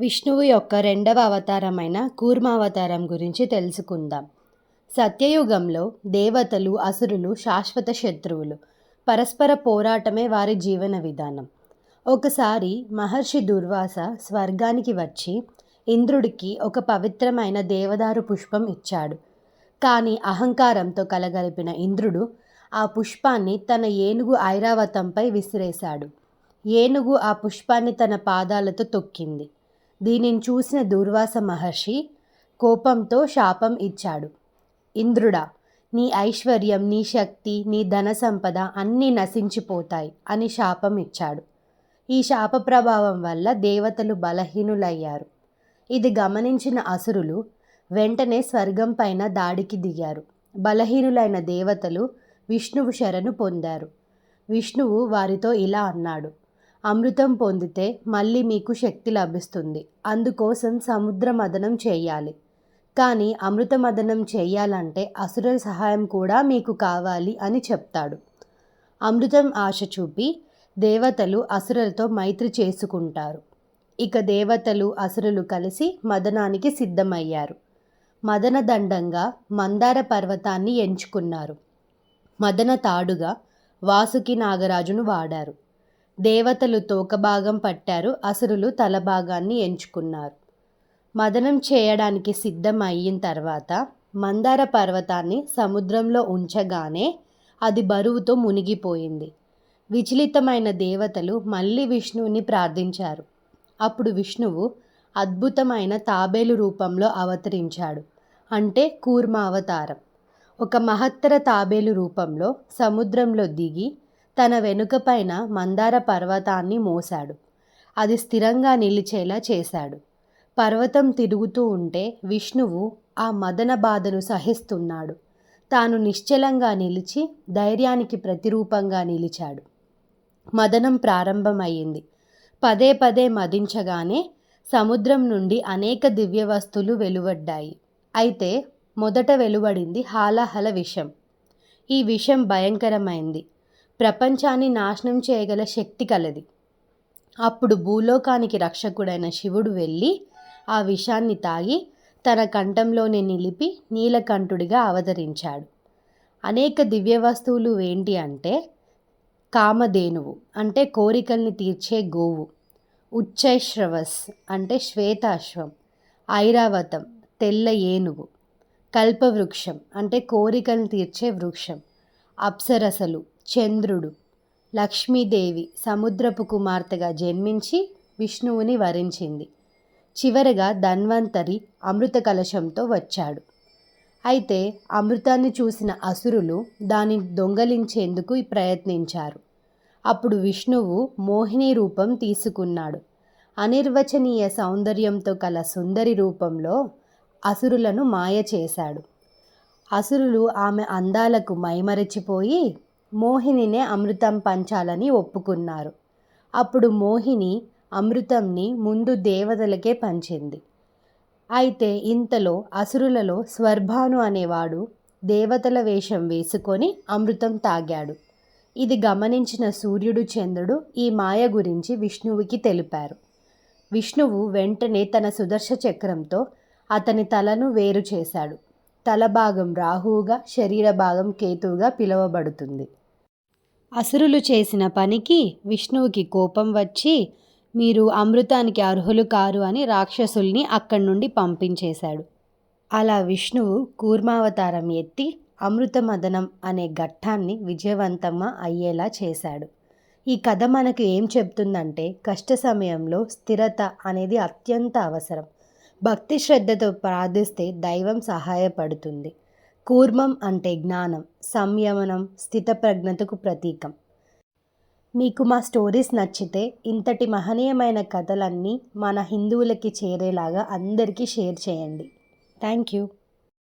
విష్ణువు యొక్క రెండవ అవతారమైన కూర్మావతారం గురించి తెలుసుకుందాం. సత్యయుగంలో దేవతలు అసురులు శాశ్వత శత్రువులు పరస్పర పోరాటమే వారి జీవన విధానం. ఒకసారి మహర్షి దుర్వాస స్వర్గానికి వచ్చి ఇంద్రుడికి ఒక పవిత్రమైన దేవదారు పుష్పం ఇచ్చాడు. కానీ అహంకారంతో కలగలిపిన ఇంద్రుడు ఆ పుష్పాన్ని తన ఏనుగు ఐరావతంపై విసిరేశాడు. ఏనుగు ఆ పుష్పాన్ని తన పాదాలతో తొక్కింది. దీనిని చూసిన దూర్వాస మహర్షి కోపంతో శాపం ఇచ్చాడు. ఇంద్రుడా నీ ఐశ్వర్యం నీ శక్తి నీ ధన సంపద అన్నీ నశించిపోతాయి అని శాపం ఇచ్చాడు. ఈ శాప ప్రభావం వల్ల దేవతలు బలహీనులయ్యారు. ఇది గమనించిన అసురులు వెంటనే స్వర్గం పైన దాడికి దిగారు. బలహీనులైన దేవతలు విష్ణువు శరణు పొందారు. విష్ణువు వారితో ఇలా అన్నాడు అమృతం పొందితే మళ్ళీ మీకు శక్తి లభిస్తుంది. అందుకోసం సముద్ర మదనం చేయాలి. కానీ అమృత మదనం చేయాలంటే అసురుల సహాయం కూడా మీకు కావాలి అని చెప్తాడు. అమృతం ఆశ చూపి దేవతలు అసురులతో మైత్రి చేసుకుంటారు. ఇక దేవతలు అసురులు కలిసి మదనానికి సిద్ధమయ్యారు. మదన దండంగా మందార పర్వతాన్ని ఎంచుకున్నారు. మదన తాడుగా వాసుకి నాగరాజును వాడారు. దేవతలు తోకభాగం పట్టారు అసురులు తలభాగాన్ని ఎంచుకున్నారు. మదనం చేయడానికి సిద్ధం అయిన తర్వాత మందార పర్వతాన్ని సముద్రంలో ఉంచగానే అది బరువుతో మునిగిపోయింది. విచలితమైన దేవతలు మళ్ళీ విష్ణువుని ప్రార్థించారు. అప్పుడు విష్ణువు అద్భుతమైన తాబేలు రూపంలో అవతరించాడు. అంటే కూర్మ అవతారం ఒక మహత్తర తాబేలు రూపంలో సముద్రంలో దిగి తన వెనుక పైన మందార పర్వతాన్ని మోశాడు. అది స్థిరంగా నిలిచేలా చేశాడు. పర్వతం తిరుగుతూ ఉంటే విష్ణువు ఆ మదన బాధను సహిస్తున్నాడు. తాను నిశ్చలంగా నిలిచి ధైర్యానికి ప్రతిరూపంగా నిలిచాడు. మదనం ప్రారంభమయ్యింది. పదే పదే మదించగానే సముద్రం నుండి అనేక దివ్య వస్తువులు వెలువడ్డాయి. అయితే మొదట వెలువడింది హాలాహల విషం. ఈ విషం భయంకరమైంది. ప్రపంచాన్ని నాశనం చేయగల శక్తి కలది. అప్పుడు భూలోకానికి రక్షకుడైన శివుడు వెళ్ళి ఆ విషాన్ని తాగి తన కంఠంలోనే నిలిపి నీలకంఠుడిగా అవతరించాడు. అనేక దివ్య వస్తువులు ఏంటి అంటే కామధేనువు అంటే కోరికల్ని తీర్చే గోవు ఉచ్చైశ్రవస్ అంటే శ్వేతాశ్వం ఐరావతం తెల్ల ఏనుగు కల్పవృక్షం అంటే కోరికలను తీర్చే వృక్షం. అప్సరసలు చంద్రుడు లక్ష్మీదేవి సముద్రపు కుమార్తెగా జన్మించి విష్ణువుని వరించింది. చివరగా ధన్వంతరి అమృత కలశంతో వచ్చాడు. అయితే అమృతాన్ని చూసిన అసురులు దానిని దొంగలించేందుకు ప్రయత్నించారు. అప్పుడు విష్ణువు మోహిని రూపం తీసుకున్నాడు. అనిర్వచనీయ సౌందర్యంతో కల సుందరి రూపంలో అసురులను మాయ చేశాడు. అసురులు ఆమె అందాలకు మైమరచిపోయి మోహినినే అమృతం పంచాలని ఒప్పుకున్నారు. అప్పుడు మోహిని అమృతంని ముందు దేవతలకే పంచింది. అయితే ఇంతలో అసురులలో స్వర్భాను అనేవాడు దేవతల వేషం వేసుకొని అమృతం తాగాడు. ఇది గమనించిన సూర్యుడు చంద్రుడు ఈ మాయ గురించి విష్ణువుకి తెలిపారు. విష్ణువు వెంటనే తన సుదర్శ చక్రంతో అతని తలను వేరు చేశాడు. తల భాగం రాహువుగా శరీర భాగం కేతువుగా పిలువబడుతుంది. అసురులు చేసిన పనికి విష్ణువుకి కోపం వచ్చి మీరు అమృతానికి అర్హులు కారు అని రాక్షసుల్ని అక్కడి నుండి పంపించేశాడు. అలా విష్ణువు కూర్మావతారం ఎత్తి అమృతమదనం అనే ఘట్టాన్ని విజయవంతంగా అయ్యేలా చేశాడు. ఈ కథ మనకు ఏం చెప్తుందంటే కష్ట సమయంలో స్థిరత అనేది అత్యంత అవసరం. భక్తి శ్రద్ధతో ప్రార్థిస్తే దైవం సహాయపడుతుంది. కూర్మం అంటే జ్ఞానం సంయమనం స్థితప్రజ్ఞతకు ప్రతీకం. మీకు మా స్టోరీస్ నచ్చితే ఇంతటి మహనీయమైన కథలన్నీ మన హిందువులకి చేరేలాగా అందరికీ షేర్ చేయండి. Thank you.